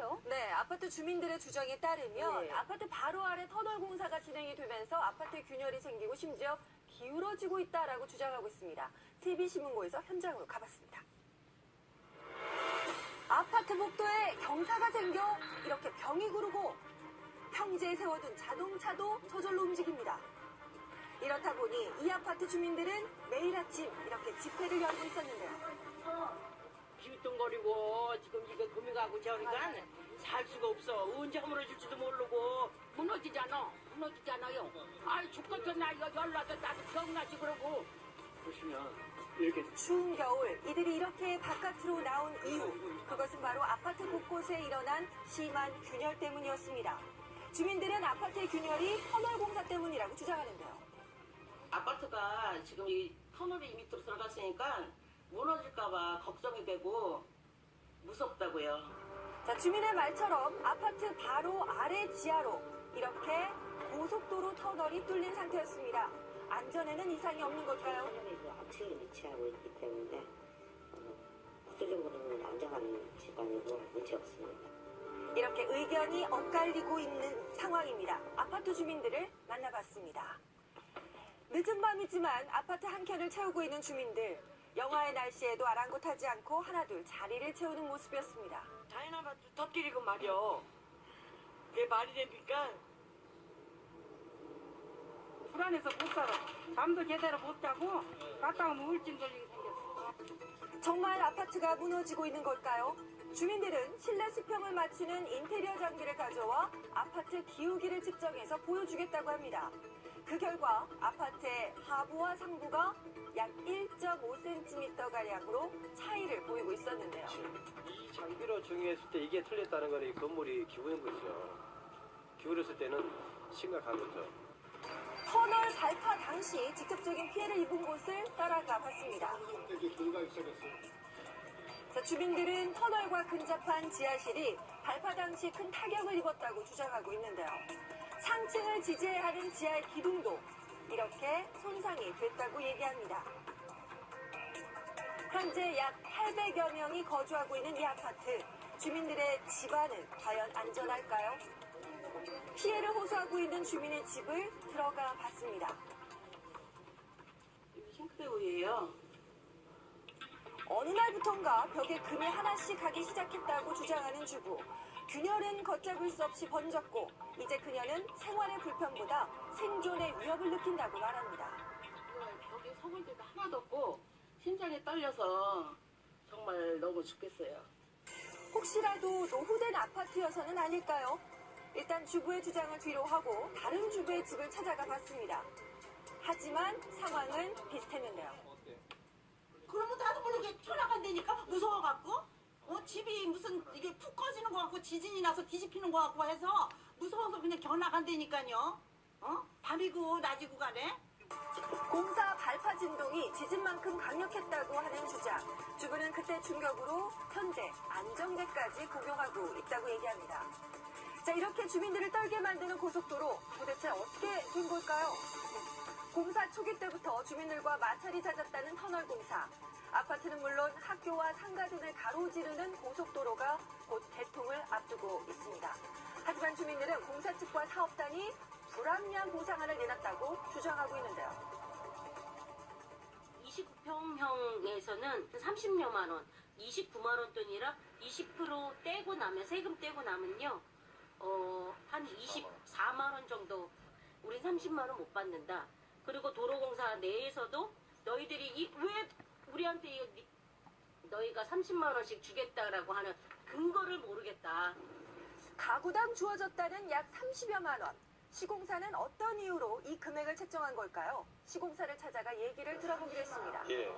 거예요? 네, 아파트 주민들의 주장에 따르면 예. 아파트 바로 아래 터널 공사가 진행이 되면서 아파트에 균열이 생기고 심지어 기울어지고 있다라고 주장하고 있습니다. TV신문고에서 현장으로 가봤습니다. 아파트 복도에 경사가 생겨 이렇게 병이 구르고 평지에 세워둔 자동차도 저절로 움직입니다. 이렇다 보니 이 아파트 주민들은 매일 아침 이렇게 집회를 열고 있었는데요. 비웃뚱거리고 지금 이거 금이 가고 저러니까 살 수가 없어. 언제 허물어질지도 모르고 무너지잖아. 무너지잖아요. 아이 죽겠어 나 이거 열나서 나도 병나지 그러고. 보시면 이렇게 추운 겨울 이들이 이렇게 바깥으로 나온 이유 그것은 바로 아파트 곳곳에 일어난 심한 균열 때문이었습니다. 주민들은 아파트의 균열이 터널 공사 때문이라고 주장하는데요. 아파트가 지금 이 터널이 밑으로 들어갔으니까 무너질까봐 걱정이 되고 무섭다고요. 자, 주민의 말처럼 아파트 바로 아래 지하로 이렇게 고속도로 터널이 뚫린 상태였습니다. 안전에는 이상이 없는 걸까요? 앞층에 위치하고 있기 때문에 어, 국제적으로는 안정한 집안이고 문제 없습니다. 이렇게 의견이 엇갈리고 있는 상황입니다. 아파트 주민들을 만나봤습니다. 늦은 밤이지만 아파트 한 켠을 채우고 있는 주민들. 영하의 날씨에도 아랑곳하지 않고 하나둘 자리를 채우는 모습이었습니다. 아파트 터뜨리고 말이요. 그게 말이 됩니까? 불안해서 못 살아. 잠도 제대로 못 자고 갔다 오면 우울증 걸리게 생겼어. 정말 아파트가 무너지고 있는 걸까요? 주민들은 실내 수평을 맞추는 인테리어 장비를 가져와 아파트 기우기를 측정해서 보여주겠다고 합니다. 그 결과 아파트의 하부와 상부가 약 1.5cm 가량으로 차이를 보이고 있었는데요. 이 장비로 정의했을 때 이게 틀렸다는 거는 이 건물이 기울는 거죠. 기울었을 때는 심각한 거죠. 터널 발파 당시 직접적인 피해를 입은 곳을 따라가 봤습니다. 자, 주민들은 터널과 근접한 지하실이 발파 당시 큰 타격을 입었다고 주장하고 있는데요. 상층을 지지해야 하는 지하의 기둥도 이렇게 손상이 됐다고 얘기합니다. 현재 약 800여 명이 거주하고 있는 이 아파트. 주민들의 집안은 과연 안전할까요? 피해를 호소하고 있는 주민의 집을 들어가 봤습니다. 싱크대우예요. 어느 날부턴가 벽에 금이 하나씩 가기 시작했다고 주장하는 주부. 균열은 걷잡을 수 없이 번졌고 이제 그녀는 생활의 불편보다 생존의 위협을 느낀다고 말합니다. 벽에 서볼 때도 하나도 없고 심장이 떨려서 정말 너무 죽겠어요. 혹시라도 노후된 아파트여서는 아닐까요? 일단 주부의 주장을 뒤로 하고 다른 주부의 집을 찾아가 봤습니다. 하지만 상황은 비슷했는데요. 그러면 나도 모르게 튀어나간다니까 무서워갖고 어 집이 무슨 이게 푹 꺼지는 것 같고 지진이 나서 뒤집히는 것 같고 해서 무서워서 그냥 겨 나간다니까요 어 밤이고 낮이고 가네 공사 발파 진동이 지진만큼 강력했다고 하는 주장. 주부는 그때 충격으로 현재 안정대까지 복용하고 있다고 얘기합니다. 자, 이렇게 주민들을 떨게 만드는 고속도로 도대체 어떻게 된 걸까요? 공사 초기 때부터 주민들과 마찰이 잦았다는 터널 공사. 아파트는 물론 학교와 상가 등을 가로지르는 고속도로가 곧 개통을 앞두고 있습니다. 하지만 주민들은 공사 측과 사업단이 불합리한 보상안을 내놨다고 주장하고 있는데요. 29평형에서는 30여만 원, 29만 원 돈이라 20% 떼고 나면 세금 떼고 나면요, 어, 한 24만 원 정도. 우린 30만 원 못 받는다. 그리고 도로공사 내에서도 너희들이 이, 왜 우리한테 니- 너희가 30만 원씩 주겠다라고 하는 근거를 모르겠다. 가구당 주어졌다는 약 30여만 원. 시공사는 어떤 이유로 이 금액을 책정한 걸까요? 시공사를 찾아가 얘기를 들어보기로 했습니다. 예.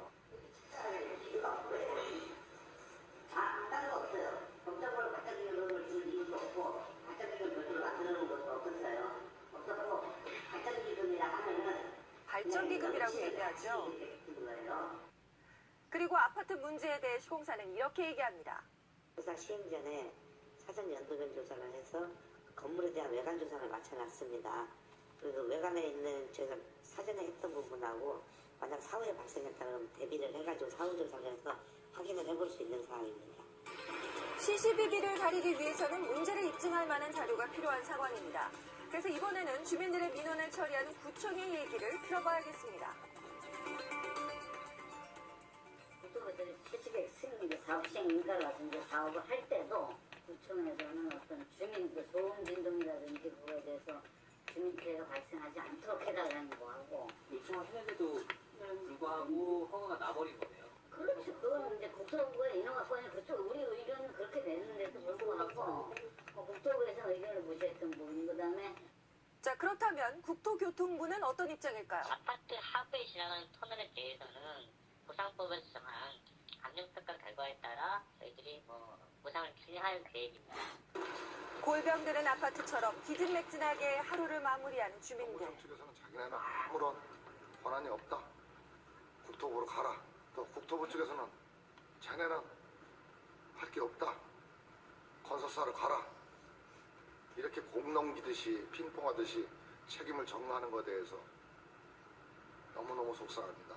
발전기금이라고 얘기하죠. 그리고 아파트 문제에 대해 시공사는 이렇게 얘기합니다. 조사 시행 전에 사전 연도변 조사를 해서 건물에 대한 외관 조사를 마쳐놨습니다. 그래서 외관에 있는 저희가 사전에 했던 부분하고 만약 사후에 발생했다면 대비를 해가지고 사후 조사를 해서 확인을 해볼 수 있는 상황입니다. 시시비비를 가리기 위해서는 문제를 입증할 만한 자료가 필요한 상황입니다. 그래서 이번에는 주민들의 민원을 처리하는 구청의 얘기를 들어봐야겠습니다. 국토부들이 채찍에 승인이 사업 시행 인가를 같은 게 사업을 할 때도 구청에서는 어떤 주민 그 소음 진동이라든지 그거에 대해서 주민 피해가 발생하지 않도록 해달라는 거 하고 요청을 했는데도 불구하고 허가가 나버린 거네요. 그렇죠 그거는 이제 국토부가 인허가권이 그쪽 우리 의견은 그렇게 됐는데도 불구하고 어, 국토부에서 의견을 무시했던 부분 그 다음에 자, 그렇다면 국토교통부는 어떤 입장일까요? 아파트 하부에 지나가는 터널에 대해서는 보상법에서 정한 감정평가 결과에 따라 저희들이 뭐 보상을 진행할 계획입니다. 골병드는 아파트처럼 기진맥진하게 하루를 마무리하는 주민들. 정부청 측에서는 자기네는 아무런 권한이 없다. 국토부로 가라. 또 국토부 측에서는 자네는 할 게 없다. 건설사를 가라. 이렇게 공 넘기듯이 핑퐁하듯이 책임을 전가하는 것에 대해서 너무너무 속상합니다.